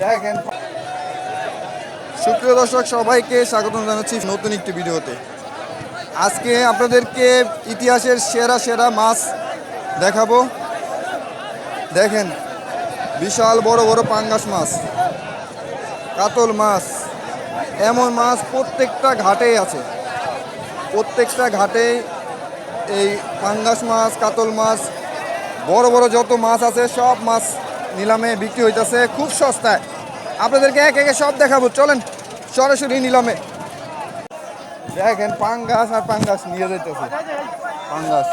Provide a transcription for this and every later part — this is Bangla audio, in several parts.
দেখেন। সুপ্রিয় দর্শক, সবাইকে স্বাগত জানাচ্ছি নতুন একটি ভিডিওতে। আজকে আপনাদেরকে ইতিহাসের সেরা সেরা মাছ দেখাবো। দেখেন, বিশাল বড় বড় পাঙ্গাস মাছ, কাতল মাছ, এমন মাছ প্রত্যেকটা ঘাটেই আছে। প্রত্যেকটা ঘাটে এই পাঙ্গাস মাছ, কাতল মাছ, বড় বড় যত মাছ আছে, সব মাছ নিলামে বিক্রি হইতেছে খুব সস্তায়। আপনাদেরকে এক একে সব দেখাবো। চলেন সরাসরি নিলামে। দেখেন পাঙ্গাস আর পাঙ্গাস নিয়ে যাইতেছে। পাঙ্গাস।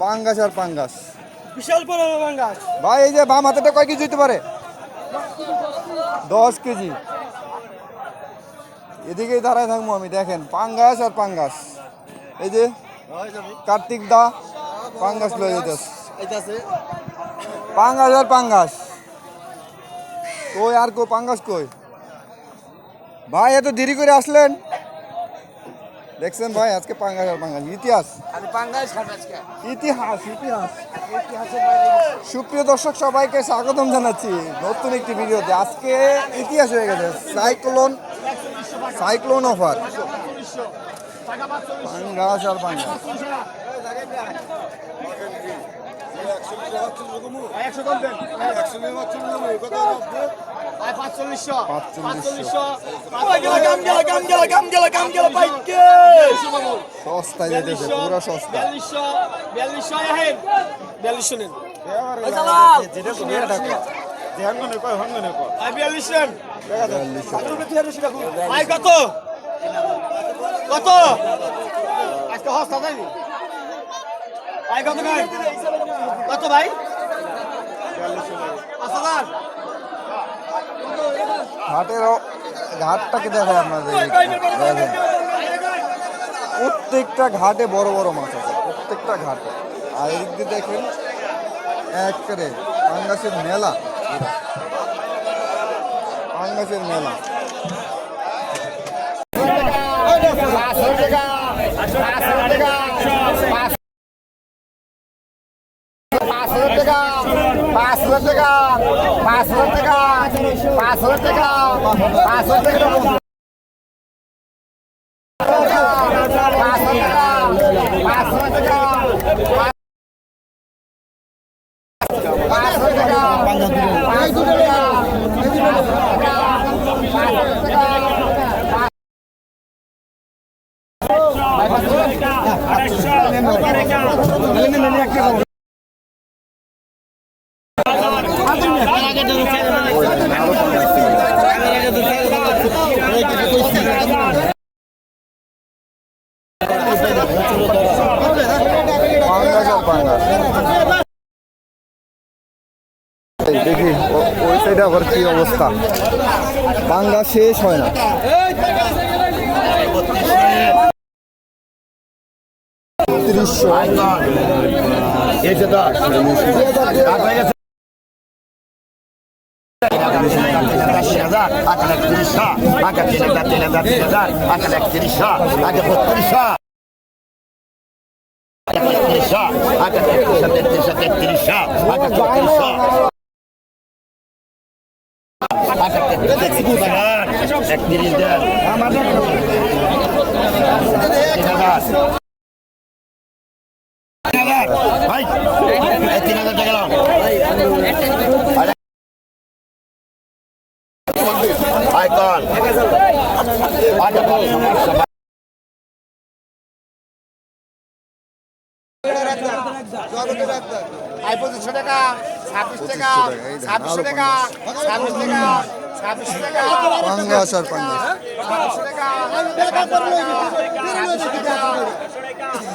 পাঙ্গাস আর পাঙ্গাস। বিশাল বড় বাঙ্গাস ভাই এই যে বাম হাতেটা কয় কেজি হইতে পারে? দশ কেজি। এদিকেই দাঁড়ায় থাকব আমি দেখেন পাঙ্গাস আর পাঙ্গাস। এই যে কার্তিক দা পাঙ্গাস লয়ে যেতেছে পাঙ্গাস আর পাঙ্গাস। কই আর কো পাঙ্গাস কই? ভাই এত দেরি করে আসলেন? দেখছেন ভাই আজকে পাঙ্গাস আর পাঙ্গাস ইতিহাস। ইতিহাস ইতিহাস। সুপ্রিয় দর্শক সবাইকে স্বাগতম জানাচ্ছি নতুন একটি ভিডিওতে। আজকে ইতিহাস হয়ে গেছে। Cyclone cyclone offer. পাঙ্গাস আর পাঙ্গাস। সস্তায় কত কত আজকে হস্তা তাই ভাই কত ভাই? কত ভাই? ঘাটের ঘাটটাকে দেখায় আপনাদের প্রত্যেকটা ঘাটে বড় বড় মাছ আছে প্রত্যেকটা ঘাটে। আর এদিক দিয়ে দেখেন একেবারে পাঙ্গাসের মেলা। পাঙ্গাসের মেলা। টাকা পাঁচ হাজার টাকা পাঁচ হাজার টাকা পাঁচ হাজার টাকা পাঁচ হাজার টাকা। পাঁচ হাজার টাকা পাঁচ হাজার টাকা পাঁচ হাজার টাকা পাঁচ হাজার টাকা আবার কি অবস্থা? বাংলা শেষ হয় না। তিরিশশো। আগে তিরিশা আগে তিন হাজার তিন হাজার তিন হাজার আগে একত্রিশা আগে বত্রিশা আগে তেত্রিশা আগে তেত্রিশা তেত্রিশা তেত্রিশা আগে চৌত্রিশা একত্রিশ হাজার। আইকন জগতের একটা ছাব্বিশশো টাকা ছাব্বিশশো টাকা ছাব্বিশশো টাকা ছাব্বিশশো টাকা ছাব্বিশশো টাকা ছাব্বিশশো টাকা ছাব্বিশশো টাকা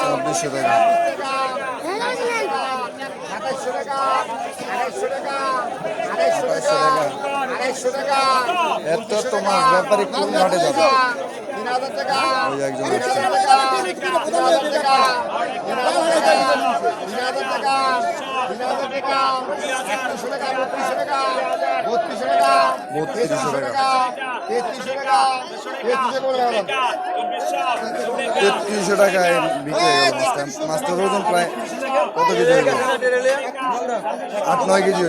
ছাব্বিশশো টাকা আড়াইশো টাকা আড়াইশো টাকা আড়াইশো টাকা আড়াইশো টাকা এত তোমার ব্যাপারে কোন ঘটে যাবে? একজন বত্রিশশো টাকা। তেত্রিশশো টাকায় বিক্রি হয়ে গেল মাছটা মাছটার ওজন প্রায় কত কেজি হইব আট নয় কেজি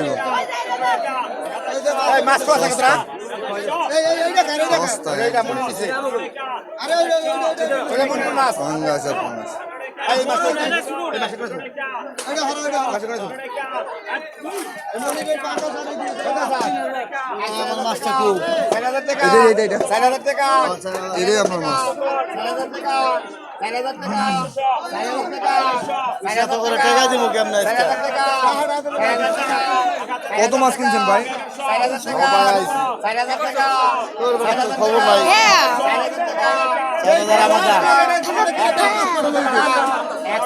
মনে মনে মাছ পাঙ্গাস আর পাঙ্গাস কত মাছ কিনছেন ভাই খবর নাই চার হাজার টাকা। চার হাজার আমার যা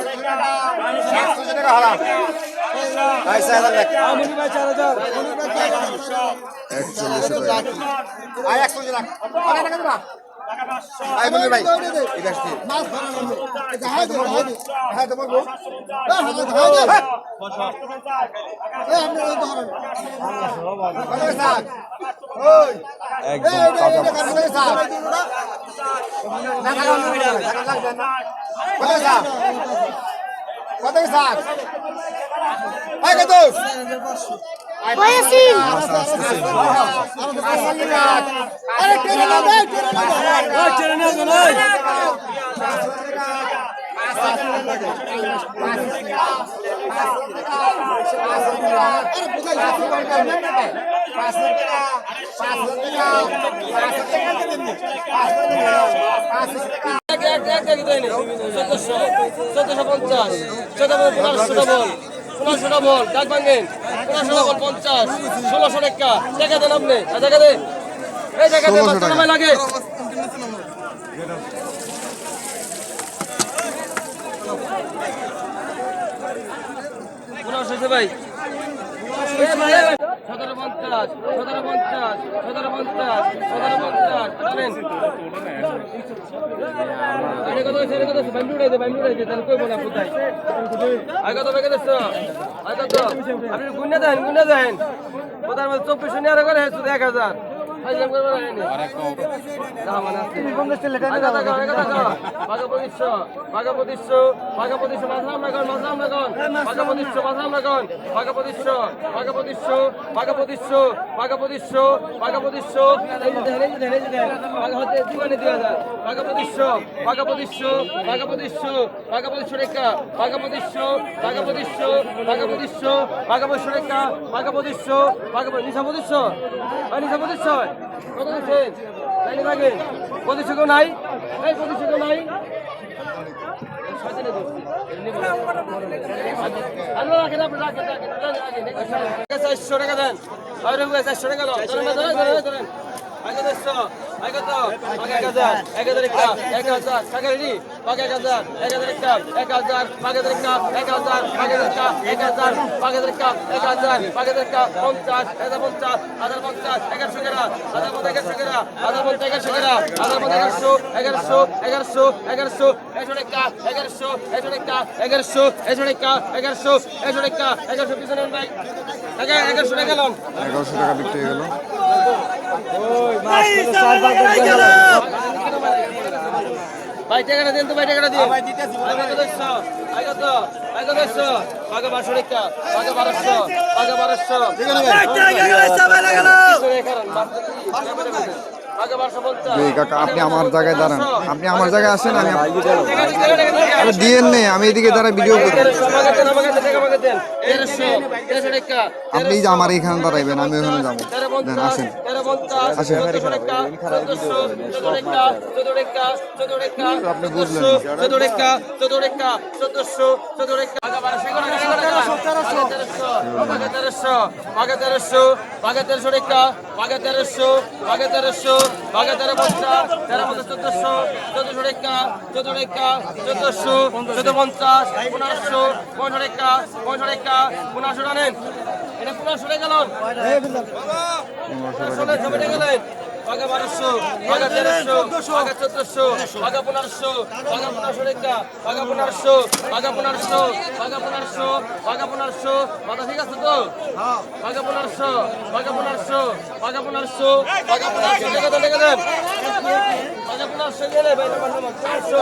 একশো টাকা একশো টাকা হারাম ভাই চার হাজার একচল্লিশশো টাকা আয় একশো টাকা অনেক টাকা দিবা আয় মনির ভাই এটা আসছে হ্যাঁ তোমার হ্যাঁ ষোলোশো টাকা টাকা দেন আপনি আর টাকা দে এই টাকা দে 1600 বাচ্চা টাকা। নামায় লাগে ভাই পঞ্চাশ, সতেরো পঞ্চাশ সতেরো পঞ্চাশ সতেরো পঞ্চাশ জানেন আরে কত নিয়ে আরে করে এক হাজার। মানে নিশা পঁচিশশো নিশা পঁচিশশো পঁচিশশো কেউ নাই এই কেউ নাই চারশো টাকা দেন চারশো টাকা দাও এগারোশো টাকা বিক্রি গেল। ভাই টাকাটা দেন তো ভাই টাকাটা দিন ভাই দিতেছি ভাই কত দেখছ ভাই কত? ভাই কত দেখছ ভাগে 1200 টাকা পাকে বারোশো পাকে বারোশো। টাকা বারোশো। পঞ্চাশ এই আপনি আমার জায়গায় দাঁড়ান আপনি আমার জায়গায় আসেন আমি দিয়েন নেই আমি এদিকে দাঁড়ায় ভিডিও করব আপনি আমার এখানে দাঁড়াইবেন আমি ওখানে যাব আসেন আসেন। বাঘা তেরোশো বাঘা তেরোশো বাঘা তেরো পঞ্চাশ তেরো পঞ্চাশ চোদ্দশো চোদ্দশো রেখা চোদ্দ রেখা চোদ্দশো চোদ্দ পঞ্চাশ পনেরোশো পনেরো রেখা পনেরো রেখা পনেরোশো টানেন। এটা পনেরোশো টাকা গেলেন ষোলো ছবি টাকা পাকা বারোশো পাকা তেরোশো পাকা চোদ্দশো পাকা পনেরোশো পাকা পনেরোশো রেখা আগা পনেরোশো পাকা পনেরোশো পাকা পনেরোশো পাকা পনেরোশো। মাথা ঠিক আছে তো? আগা পনেরোশো পাকা পনেরোশো আগা পনেরোশো আগা পনেরোশো, লেগে পাকা পনেরোশো গেলে ভাই পনেরোশো।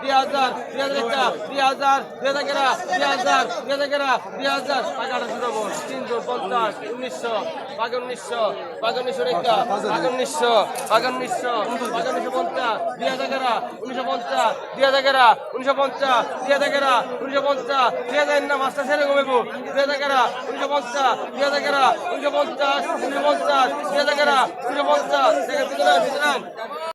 দুই হাজার দুই হাজার দুই হাজার দুই হাজার দুই হাজার দুই হাজার আঠাশো দেবো তিনশো পঞ্চাশ, উনিশশো বাঘ উনিশশো বাঘ উনিশশো রেখা বাঘ উনিশশো বাঘ উনিশশো উনিশশো পঞ্চাশ দুই হাজার উনিশশো পঞ্চাশ দুই হাজার উনিশশো পঞ্চাশ দুই হাজার উনিশশো পঞ্চাশ দুই হাজার না মাস্টার ছেড়ে ঘুমাবো দুই হাজার উনিশশো পঞ্চাশ দুই হাজার উনিশশো পঞ্চাশ উনিশশো পঞ্চাশ দুই হাজার উনিশশো পঞ্চাশ।